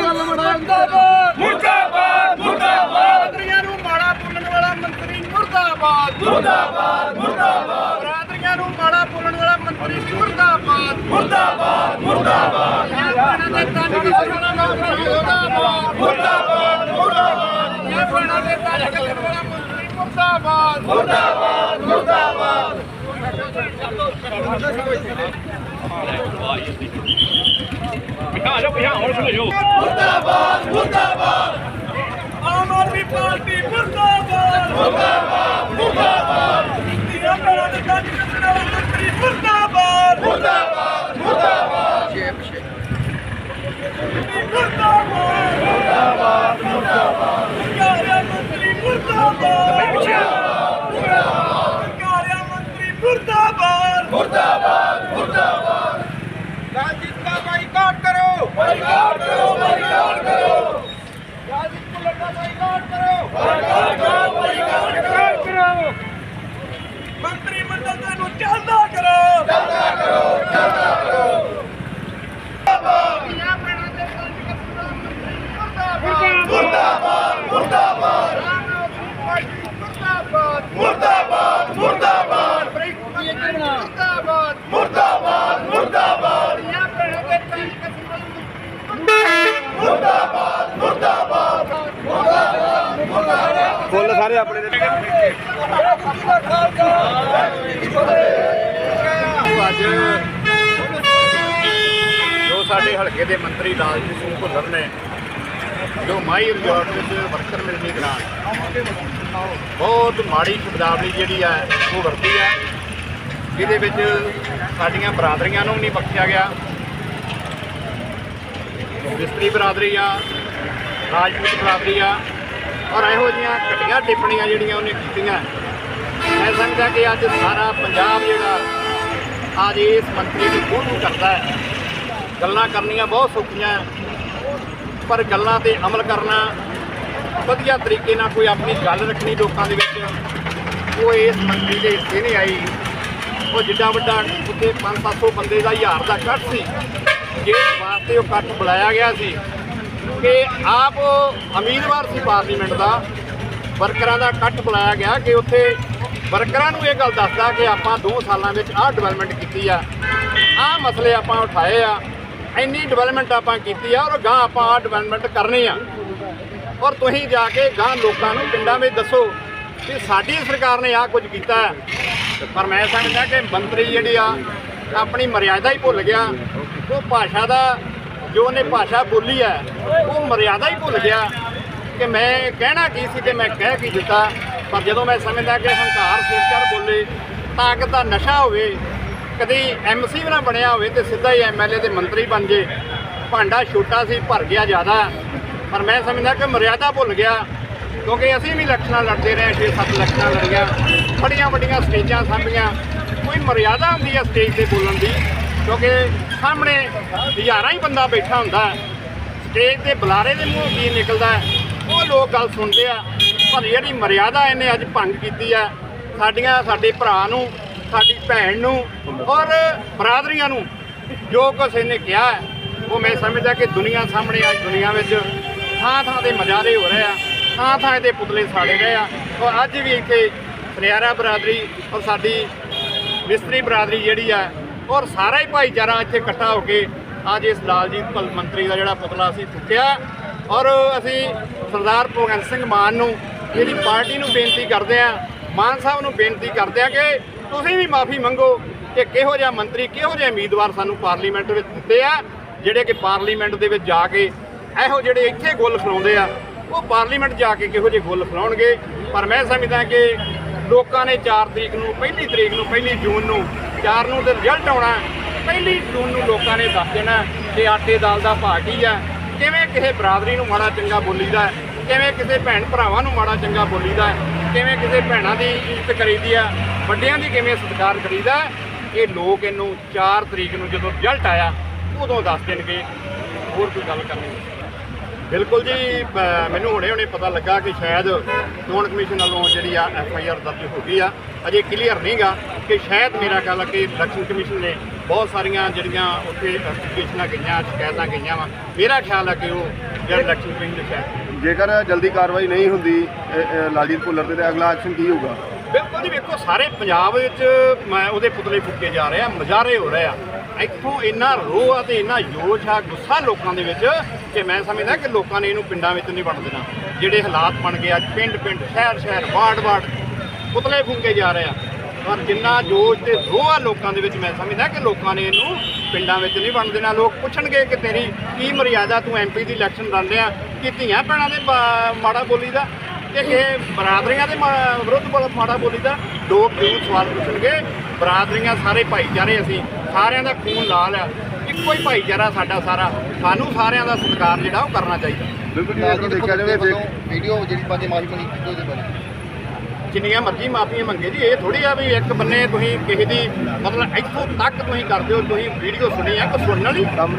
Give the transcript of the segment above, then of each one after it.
ਮੁਰਦਾਬਾਦ ਮੁਰਦਾਬਾਦ। ਮੁਰਦਾਬਾਦ ਬਰਾਦਰੀਆਂ ਨੂੰ ਮਾੜਾ ਬੋਲਣ ਵਾਲਾ ਮੰਤਰੀ ਮੁਰਦਾਬਾਦ। ਮੁਰਦਾਬਾਦ ਮੁਰਦਾਬਾਦ। ਬਰਾਦਰੀਆਂ ਨੂੰ ਮਾੜਾ ਬੋਲਣ ਵਾਲਾ ਮੰਤਰੀ ਮੁਰਦਾਬਾਦ। ਮੁਰਦਾਬਾਦ ਮੁਰਦਾਬਾਦ। ਦੇ ਤਨ ਵਾਲਾ ਮੰਤਰੀ ਮੁਰਦਾਬਾਦ। ਮੁਰਦਾਬਾਦ ਮੁਰਦਾਬਾਦ। ਪੰਜਾਬੀਆਂ ਦੇ ਤਨ ਮੰਤਰੀ ਮੁਰਦਾਬਾਦ ਮੁਰਦਾਬਾਦ। ਮੁਰਦਾਬਾਦ। ਮੁਰਦਾਬਾਦ ਮੁਰਦਾਬਾਦ। ਆਮ ਆਦਮੀ ਪਾਰਟੀ ਮੁਰਦਾਬਾਦ ਮੁਰਦਾਬਾਦ ਮੁਰਦਾਬਾਦ ਧੀਆਂ ਭੈਣਾਂ ਦੇ ਤਨ ਕਸਣ ਵਾਲਾ ਮੁਰਦਾਬਾਦ ਮੁਰਦਾਬਾਦ ਮੁਰਦਾਬਾਦ ਮੁਰਦਾਬਾਦ ਮੁਰਦਾਬਾਦ ਸਰਕਾਰਿਆ ਮੰਤਰੀ ਮੁਰਦਾਬਾਦ ਸਰਕਾਰਿਆ ਮੰਤਰੀ ਮੁਰਦਾਬਾਦ ਮੁਰਦਾਬਾਦ ਮੁਰਦਾਬਾਦ ਰਾਜੀਤ ਦਾ ਬਾਈਕਾਟ ਕਰੋ ਬਾਈਕਾਟ ਕਰੋ ਬਾਈਕਾਟ ਕਰੋ। ਰਾਜੀਤ ਪੁੱਲਰ ਦਾ ਬਾਈਕਾਟ ਕਰੋ। ਬਾਈਕਾਟ ਕਰੋ ਬਾਈਕਾਟ ਕਰੋ ਮੰਤਰੀ ਮੰਡਲ ਦਾ ਨੂੰ ਚੱਲਦਾ ਕਰੋ ਚੱਲਦਾ ਕਰੋ ਚੱਲਦਾ ਕਰੋ ਧੀਆਂ ਭੈਣਾਂ ਦੇ ਤਨ ਕਸਣ ਵਾਲਾ ਮੰਤਰੀ ਮੁਰਦਾਬਾਦ ਮੁਰਦਾਬਾਦ ਮੁਰਦਾਬਾਦ ਆਮ ਆਦਮੀ ਪਾਰਟੀ ਮੁਰਦਾਬਾਦ ਮੁਰਦਾਬਾਦ ਮੁਰਦਾਬਾਦ ਮੁਰਦਾਬਾਦ ਮੁਰਦਾਬਾਦ ਮੁਰਦਾਬਾਦ ਧੀਆਂ ਭੈਣਾਂ ਦੇ ਤਨ ਕਸਣ ਵਾਲਾ ਮੰਤਰੀ ਮੁਰਦਾਬਾਦ ਮੁਰਦਾਬਾਦ ਫੁੱਲ ਸਾਰੇ ਆਪਣੇ ਦੇ ਅੱਜ ਜੋ ਸਾਡੇ ਹਲਕੇ ਦੇ ਮੰਤਰੀ ਲਾਲਜੀਤ ਸਿੰਘ ਭੁੱਲਰ ਨੇ, ਜੋ ਮਾਈ ਰਿਜ਼ੋਰਟ ਵਿੱਚ ਵਰਕਰ ਮਿਲਣੀ ਦੌਰਾਨ ਬਹੁਤ ਮਾੜੀ ਸ਼ਬਦਾਵਲੀ ਜਿਹੜੀ ਹੈ ਉਹ ਵਰਤੀ ਹੈ ਜਿਹਦੇ ਵਿੱਚ ਸਾਡੀਆਂ ਬਰਾਦਰੀਆਂ ਨੂੰ ਵੀ ਨਹੀਂ ਬਖਸ਼ਿਆ ਗਿਆ। ਮਿਸਤਰੀ ਬਰਾਦਰੀ ਆ, ਰਾਜਪੂਤ ਬਰਾਦਰੀ ਆ ਔਰ ਇਹੋ ਜਿਹੀਆਂ ਘਟੀਆਂ ਟਿੱਪਣੀਆਂ ਜਿਹੜੀਆਂ ਉਹਨੇ ਕੀਤੀਆਂ। ਮੈਂ ਸਮਝਦਾ ਕਿ ਅੱਜ ਸਾਰਾ ਪੰਜਾਬ ਜਿਹੜਾ ਅੱਜ ਇਸ ਮੰਤਰੀ ਦੀ ਕੋਹੂ ਕਰਦਾ ਹੈ। ਗੱਲਾਂ ਕਰਨੀਆਂ ਬਹੁਤ ਸੌਖੀਆਂ ਪਰ ਗੱਲਾਂ ਤੇ ਅਮਲ ਕਰਨਾ ਵਧੀਆ ਤਰੀਕੇ ਨਾਲ ਕੋਈ ਆਪਣੀ ਗੱਲ ਰੱਖਣੀ ਲੋਕਾਂ ਦੇ ਵਿੱਚ, ਉਹ ਇਸ ਮੰਤਰੀ ਦੇ ਹਿੱਸੇ ਨਹੀਂ ਆਈ। ਉਹ ਜਿੱਡਾ ਵੱਡਾ ਉੱਤੇ 5-700 ਬੰਦੇ ਦਾ ਹਜ਼ਾਰ ਦਾ ਇਕੱਠ ਸੀ। ਜਿਸ ਵਾਸਤੇ ਉਹ ਇਕੱਠ ਬੁਲਾਇਆ ਗਿਆ ਸੀ। ਕਿ ਆਪ ਉਮੀਦਵਾਰ ਸੀ ਪਾਰਲੀਮੈਂਟ ਦਾ, ਵਰਕਰਾਂ ਦਾ ਇਕੱਠ ਬੁਲਾਇਆ ਗਿਆ ਕਿ ਉੱਥੇ ਵਰਕਰਾਂ ਨੂੰ ਇਹ ਗੱਲ ਦੱਸਦਾ ਕਿ ਆਪਾਂ 2 ਸਾਲਾਂ ਵਿੱਚ ਆਹ ਡਿਵੈਲਪਮੈਂਟ ਕੀਤੀ ਆ। ਆਹ ਮਸਲੇ ਆਪਾਂ ਉਠਾਏ ਆ, ਇੰਨੀ ਡਿਵੈਲਪਮੈਂਟ ਆਪਾਂ ਕੀਤੀ ਆ ਔਰ ਗਾਂ ਆਪਾਂ ਆਹ ਡਿਵੈਲਪਮੈਂਟ ਕਰਨੀ ਆ। ਔਰ ਤੁਸੀਂ ਜਾ ਕੇ ਗਾਂ ਲੋਕਾਂ ਨੂੰ ਪਿੰਡਾਂ ਵਿੱਚ ਦੱਸੋ ਕਿ ਸਾਡੀ ਸਰਕਾਰ ਨੇ ਆਹ ਕੁਝ ਕੀਤਾ ਪਰ ਮੈਂ ਸਮਝਦਾ ਕਿ ਮੰਤਰੀ ਜਿਹੜੀ ਆ, ਆਪਣੀ ਮਰਿਆਦਾ ਹੀ ਭੁੱਲ ਗਿਆ। ਉਹ ਭਾਸ਼ਾ ਦਾ ਜੋ ਉਹਨੇ ਭਾਸ਼ਾ ਬੋਲੀ ਹੈ, ਉਹ ਮਰਿਆਦਾ ਹੀ ਭੁੱਲ ਗਿਆ ਕਿ ਮੈਂ ਕਹਿਣਾ ਕੀ ਸੀ ਤੇ ਮੈਂ ਕਹਿ ਕੀ ਦਿੱਤਾ। ਪਰ ਜਦੋਂ ਮੈਂ ਸਮਝਦਾ ਕਿ ਹੰਕਾਰ ਸਿਰ ਬੋਲੇ, ਤਾਕਤ ਦਾ ਨਸ਼ਾ ਹੋਵੇ, ਕਦੀ ਐਮਸੀ ਵੀ ਨਾ ਬਣਿਆ ਹੋਵੇ ਤੇ ਸਿੱਧਾ ਹੀ ਐਮਐਲਏ ਤੇ ਮੰਤਰੀ ਬਣ ਜੇ। ਭਾਂਡਾ ਛੋਟਾ ਸੀ, ਭਰ ਗਿਆ ਜ਼ਿਆਦਾ। ਪਰ ਮੈਂ ਸਮਝਦਾ ਕਿ ਮਰਿਆਦਾ ਭੁੱਲ ਗਿਆ, ਕਿਉਂਕਿ ਅਸੀਂ ਵੀ ਇਲੈਕਸ਼ਨਾਂ ਲੜਦੇ ਰਹੇ 6-7 ਇਲੈਕਸ਼ਨਾਂ ਲੜੀਆਂ। ਬੜੀਆਂ ਵੱਡੀਆਂ ਸਟੇਜਾਂ ਸਾਂਭੀਆਂ। ਕੋਈ ਮਰਿਆਦਾ ਹੁੰਦੀ ਹੈ ਸਟੇਜ ਤੇ ਬੋਲਣ ਦੀ। ਕਿਉਂਕਿ ਸਾਹਮਣੇ ਹਜ਼ਾਰਾਂ ਹੀ ਬੰਦਾ ਬੈਠਾ ਹੁੰਦਾ ਸਟੇਜ ਤੇ ਬੁਲਾਰੇ ਦੇ ਮੂੰਹ ਕੀ ਨਿਕਲਦਾ ਉਹ ਲੋਕ ਗੱਲ ਸੁਣਦੇ ਆ। ਪਰ ਜਿਹੜੀ ਮਰਿਆਦਾ ਇਹਨੇ ਅੱਜ ਭੰਗ ਕੀਤੀ ਹੈ ਸਾਡੀਆਂ ਸਾਡੇ ਭਰਾ ਨੂੰ ਸਾਡੀ ਭੈਣ ਨੂੰ ਔਰ ਬਰਾਦਰੀਆਂ ਨੂੰ ਜੋ ਕੁਛ ਇਹਨੇ ਕਿਹਾ ਹੈ, ਉਹ ਮੈਂ ਸਮਝਦਾ ਕਿ ਦੁਨੀਆ ਸਾਹਮਣੇ ਅੱਜ ਦੁਨੀਆ ਵਿੱਚ ਥਾਂ ਥਾਂ ਦੇ ਮਜਾਰੇ ਹੋ ਰਹੇ ਆ ਥਾਂ ਥਾਂ ਦੇ ਪੁਤਲੇ ਸਾੜੇ ਗਏ ਆ। ਔਰ ਅੱਜ ਵੀ ਇੱਥੇ ਸੁਨਿਆਰਾ ਬਰਾਦਰੀ ਔਰ ਸਾਡੀ ਮਿਸਤਰੀ ਬਰਾਦਰੀ ਜਿਹੜੀ ਆ ਔਰ ਸਾਰਾ ਹੀ ਭਾਈਚਾਰਾ ਇੱਥੇ ਇਕੱਠਾ ਹੋ ਕੇ ਅੱਜ ਇਸ ਲਾਲਜੀਤ ਭਲ ਮੰਤਰੀ ਦਾ ਜਿਹੜਾ ਪੁਤਲਾ ਅਸੀਂ ਫੁੱਕਿਆ। ਔਰ ਅਸੀਂ ਸਰਦਾਰ ਭਗਵੰਤ ਸਿੰਘ ਮਾਨ ਨੂੰ ਇਹਦੀ ਪਾਰਟੀ ਨੂੰ ਬੇਨਤੀ ਕਰਦੇ ਆ ਮਾਨ ਸਾਹਿਬ ਨੂੰ ਬੇਨਤੀ ਕਰਦੇ ਆ ਕਿ ਤੁਸੀਂ ਵੀ ਮਾਫੀ ਮੰਗੋ ਕਿ ਕਿਹੋ ਜਿਹਾ ਮੰਤਰੀ, ਕਿਹੋ ਜਿਹੇ ਉਮੀਦਵਾਰ ਸਾਨੂੰ ਪਾਰਲੀਮੈਂਟ ਵਿੱਚ ਦਿੱਤੇ ਆ, ਜਿਹੜੇ ਕਿ ਪਾਰਲੀਮੈਂਟ ਦੇ ਵਿੱਚ ਜਾ ਕੇ ਇਹੋ ਜਿਹੜੇ ਇੱਥੇ ਗੁੱਲ ਖਿਲਾਉਂਦੇ ਆ, ਉਹ ਪਾਰਲੀਮੈਂਟ ਜਾ ਕੇ ਕਿਹੋ ਜਿਹੇ ਗੁੱਲ ਖਿਲਾਉਣਗੇ ਪਰ ਮੈਂ ਸਮਝਦਾ ਕਿ ਲੋਕਾਂ ਨੇ 4 ਤਰੀਕ ਨੂੰ, ਪਹਿਲੀ ਤਰੀਕ ਨੂੰ, ਪਹਿਲੀ ਜੂਨ ਨੂੰ 4 ਨੂੰ ਤੇ ਰਿਜ਼ਲਟ ਆਉਣਾ ਪਹਿਲੀ ਜੂਨ ਨੂੰ ਲੋਕਾਂ ਨੇ ਦੱਸ ਦੇਣਾ ਕਿ ਆਟੇ ਦਾਲ ਦਾ ਭਾਅ ਕੀ ਹੈ। ਕਿਵੇਂ ਕਿਸੇ ਬਰਾਦਰੀ ਨੂੰ ਮਾੜਾ ਚੰਗਾ ਬੋਲੀਦਾ ਹੈ, ਕਿਵੇਂ ਕਿਸੇ ਭੈਣ ਭਰਾਵਾਂ ਨੂੰ ਮਾੜਾ ਚੰਗਾ ਬੋਲੀਦਾ ਹੈ, ਕਿਵੇਂ ਕਿਸੇ ਭੈਣਾਂ ਦੀ ਇੱਜ਼ਤ ਕਰੀਦੀ ਆ ਵੱਡਿਆਂ ਦੀ ਕਿਵੇਂ ਸਤਿਕਾਰ ਕਰੀਦਾ ਇਹ ਲੋਕ ਇਹਨੂੰ 4 ਤਰੀਕ ਨੂੰ ਜਦੋਂ ਰਿਜ਼ਲਟ ਆਇਆ ਉਦੋਂ ਦੱਸ ਦੇਣਗੇ। ਹੋਰ ਕੋਈ ਗੱਲ ਕਰਨੀ? ਨਹੀਂ ਬਿਲਕੁਲ ਜੀ ਮੈਨੂੰ ਹੁਣੇ ਹੁਣੇ ਪਤਾ ਲੱਗਾ ਕਿ ਸ਼ਾਇਦ ਚੋਣ ਕਮਿਸ਼ਨ ਵੱਲੋਂ ਜਿਹੜੀ ਆ ਐਫ ਆਈ ਆਰ ਦਰਜ ਹੋ ਗਈ ਆ। ਅਜੇ ਕਲੀਅਰ ਨਹੀਂਗਾ ਕਿ ਸ਼ਾਇਦ ਮੇਰਾ ਖਿਆਲ ਆ ਕਿ ਇਲੈਕਸ਼ਨ ਕਮਿਸ਼ਨ ਨੇ ਬਹੁਤ ਸਾਰੀਆਂ ਜਿਹੜੀਆਂ ਉੱਥੇ ਐਪਲੀਕੇਸ਼ਨਾਂ ਗਈਆਂ, ਸ਼ਿਕਾਇਤਾਂ ਗਈਆਂ ਵਾ। ਮੇਰਾ ਖਿਆਲ ਆ ਕਿ ਉਹ ਜਿਹੜਾ ਇਲੈਕਸ਼ਨ ਕਮਿਸ਼ਨ ਨੇ ਸ਼ਾਇਦ ਜੇਕਰ ਜਲਦੀ ਕਾਰਵਾਈ ਨਹੀਂ ਹੁੰਦੀ ਲਾਲਜੀਤ ਭੁੱਲਰ ਤੇ ਤਾਂ ਅਗਲਾ ਐਕਸ਼ਨ ਕੀ ਹੋਊਗਾ? ਬਿਲਕੁਲ ਜੀ ਵੇਖੋ, ਸਾਰੇ ਪੰਜਾਬ ਵਿੱਚ ਮੈਂ ਉਹਦੇ ਪੁਤਲੇ ਫੁੱਕੇ ਜਾ ਰਹੇ ਆ ਮਜ਼ਾਰੇ ਹੋ ਰਹੇ ਆ। ਇੱਥੋਂ ਇੰਨਾ ਰੋਹ ਆ ਤੇ ਇੰਨਾ ਜੋਸ਼ ਆ, ਗੁੱਸਾ ਲੋਕਾਂ ਦੇ ਵਿੱਚ ਕਿ ਮੈਂ ਸਮਝਦਾ ਕਿ ਲੋਕਾਂ ਨੇ ਇਹਨੂੰ ਪਿੰਡਾਂ ਵਿੱਚ ਨਹੀਂ ਵੜ ਦੇਣਾ। ਜਿਹੜੇ ਹਾਲਾਤ ਬਣ ਗਏ ਅੱਜ ਪਿੰਡ ਪਿੰਡ, ਸ਼ਹਿਰ ਸ਼ਹਿਰ, ਵਾਰਡ ਵਾਰਡ, ਪੁਤਲੇ ਫੁੱਕੇ ਜਾ ਰਹੇ ਆ। ਪਰ ਜਿੰਨਾ ਜੋਸ਼ ਤੇ ਰੋਹ ਆ ਲੋਕਾਂ ਦੇ ਵਿੱਚ, ਮੈਂ ਸਮਝਦਾ ਕਿ ਲੋਕਾਂ ਨੇ ਇਹਨੂੰ ਪਿੰਡਾਂ ਵਿੱਚ ਨਹੀਂ ਵੜ ਦੇਣਾ। ਲੋਕ ਪੁੱਛਣਗੇ ਕਿ ਤੇਰੀ ਕੀ ਮਰਿਆਦਾ, ਤੂੰ ਐਮਪੀ ਦੀ ਇਲੈਕਸ਼ਨ ਲੜ ਰਿਹਾ, ਕਿ ਧੀਆਂ ਭੈਣਾਂ ਦੇ ਮਾੜਾ ਬੋਲੀ ਦਾ ਕਿ ਇਹ ਬਰਾਦਰੀਆਂ ਦੇ ਵਿਰੁੱਧ ਬੋਲ ਮਾੜਾ ਬੋਲੀ ਦਾ ਲੋਕ ਜ਼ਰੂਰ ਸਵਾਲ ਪੁੱਛਣਗੇ। ਬਰਾਦਰੀਆਂ ਸਾਰੇ ਭਾਈਚਾਰੇ ਅਸੀਂ ਸਾਰਿਆਂ ਦਾ ਖੂਨ ਲਾਲ ਆ ਇੱਕੋ ਹੀ ਭਾਈਚਾਰਾ ਸਾਡਾ ਸਾਰਾ। ਸਾਨੂੰ ਸਾਰਿਆਂ ਦਾ ਸਤਿਕਾਰ ਜਿਹੜਾ ਉਹ ਕਰਨਾ ਚਾਹੀਦਾ। ਬਿਲਕੁਲ ਜੀ ਜਦੋਂ ਦੇਖਿਆ ਜਾਵੇ ਵੀਡੀਓ ਜਿਹੜੀ ਪਾਜੀ ਮਾਫੀ ਮੰਗੀ ਉਹਦੇ ਬਾਰੇ। ਜਿੰਨੀਆਂ ਮਰਜ਼ੀ ਮਾਫੀਆਂ ਮੰਗੇ ਜੀ ਇਹ ਥੋੜੀ ਆ ਵੀ ਇੱਕ ਬੰਨੇ ਤੁਸੀਂ ਕਿਸੇ ਦੀ ਮਤਲਬ ਇੱਥੋਂ ਤੱਕ ਤੁਸੀਂ ਕਰਦੇ ਹੋ ਤੁਸੀਂ ਵੀਡੀਓ ਸੁਣੀ ਆ ਕਿ ਸੁਣਨ ਵਾਲੀ। ਕੰਮ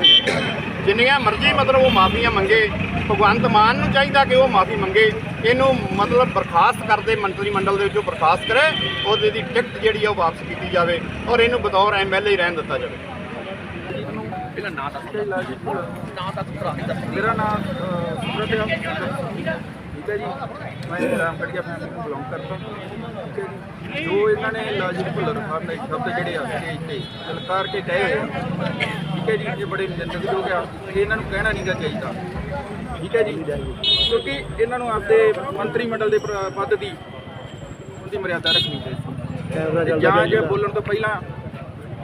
ਜਿੰਨੀਆਂ ਮਰਜ਼ੀ ਮਤਲਬ ਉਹ ਮਾਫੀਆਂ ਮੰਗੇ ਭਗਵੰਤ ਮਾਨ ਨੂੰ ਚਾਹੀਦਾ ਕਿ ਉਹ ਮਾਫੀ ਮੰਗੇ ਇਹਨੂੰ ਮਤਲਬ ਬਰਖਾਸਤ ਕਰਦੇ ਮੰਤਰੀ ਮੰਡਲ ਦੇ ਵਿੱਚੋਂ ਬਰਖਾਸਤ ਕਰੇ ਉਹਦੇ ਦੀ ਟਿਕਟ ਜਿਹੜੀ ਆ ਉਹ ਵਾਪਸ ਕੀਤੀ ਜਾਵੇ ਔਰ ਇਹਨੂੰ ਬਤੌਰ ਐਮਐਲਏ ਹੀ ਰਹਿਣ ਦਿੱਤਾ ਜਾਵੇ। ਮੇਰਾ ਨਾਮ ਸੁਬਰਤ ਹੈ ਠੀਕ ਹੈ ਜੀ। ਮੈਂ ਰਾਮਗੜੀਆ ਫੈਮਿਲੀ ਨੂੰ ਬਿਲੋਂਗ ਕਰਦਾ। ਠੀਕ ਹੈ ਜੀ। ਜੋ ਇਹਨਾਂ ਨੇ ਲਾਜਿਕ ਭੁੱਲਰ ਖਾਨ ਨੇ ਸ਼ਬਦ ਜਿਹੜੇ ਆ ਸਟੇਜ ਤੇ ਲਲਕਾਰ ਕੇ ਕਹੇ ਹੋਏ ਆ। ਠੀਕ ਹੈ ਜੀ ਇਹ ਬੜੇ ਨਿੰਦਣਯੋਗ ਆ। ਇਹ ਇਹਨਾਂ ਨੂੰ ਕਹਿਣਾ ਨਹੀਂਗਾ ਚਾਹੀਦਾ। ਠੀਕ ਹੈ ਜੀ। ਕਿਉਂਕਿ ਇਹਨਾਂ ਨੂੰ ਆਪਦੇ ਮੰਤਰੀ ਮੰਡਲ ਦੇ ਪਦ ਦੀ ਉਹਦੀ ਮਰਿਆਦਾ ਰੱਖਣੀ ਚਾਹੀਦੀ। ਜਾਂ ਜੇ? ਬੋਲਣ ਤੋਂ ਪਹਿਲਾਂ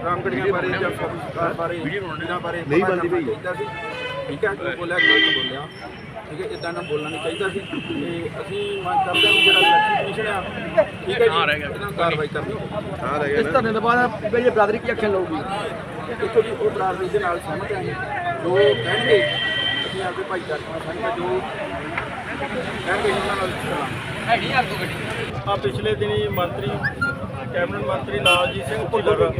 ਰਾਮਗੜੀਆਂ ਬਾਰੇ ਜਾਂ ਸਰਕਾਰ ਬਾਰੇ ਇਹਨਾਂ ਬਾਰੇ ਨਹੀਂ ਕਰਨਾ ਪਈ। ਠੀਕ ਹੈ? ਜੋ ਬੋਲਿਆ ਗਲਤ ਬੋਲਿਆ। ਠੀਕ ਹੈ? ਇਦਾਂ ਨਾ ਬੋਲਣਾ ਨਹੀਂ ਚਾਹੀਦਾ ਸੀ। ਤੇ ਅਸੀਂ ਮੰਗ ਕਰਦੇ ਹਾਂ ਵੀ ਜਿਹੜਾ ਇਲੈਕਸ਼ਨ ਕਮਿਸ਼ਨ ਆ ਠੀਕ ਹੈ ਜੀ? ਇਹਨਾਂ ਨੂੰ ਕਾਰਵਾਈ ਕਰਨੀ ਹੋਵੇ। ਹਾਂ ਰਹਿ ਇਸ ਧਰਨੇ ਤੋਂ ਬਾਅਦ ਬਈ ਬਰਾਦਰੀ ਕੀ ਐਕਸ਼ਨ ਲਊਗੀ ਦੇਖੋ ਜੀ ਉਹ ਬਰਾਦਰੀ ਦੇ ਨਾਲ ਸਹਿਮਤ ਹੈ। ਜੋ ਕਹਿਣਗੇ ਅਸੀਂ ਆਪਦੇ ਭਾਈਚਾਰੇ ਨਾਲ ਸਹਿਮਤ ਜੋ ਕਹਿਣਗੇ ਉਹਨਾਂ ਨਾਲ ਚੱਲਾਂਗੇ ਆ ਪਿਛਲੇ ਦਿਨੀ ਮੰਤਰੀ ਕੈਬਨਿਟ ਮੰਤਰੀ ਲਾਲਜੀਤ ਸਿੰਘ ਭੁੱਲਰ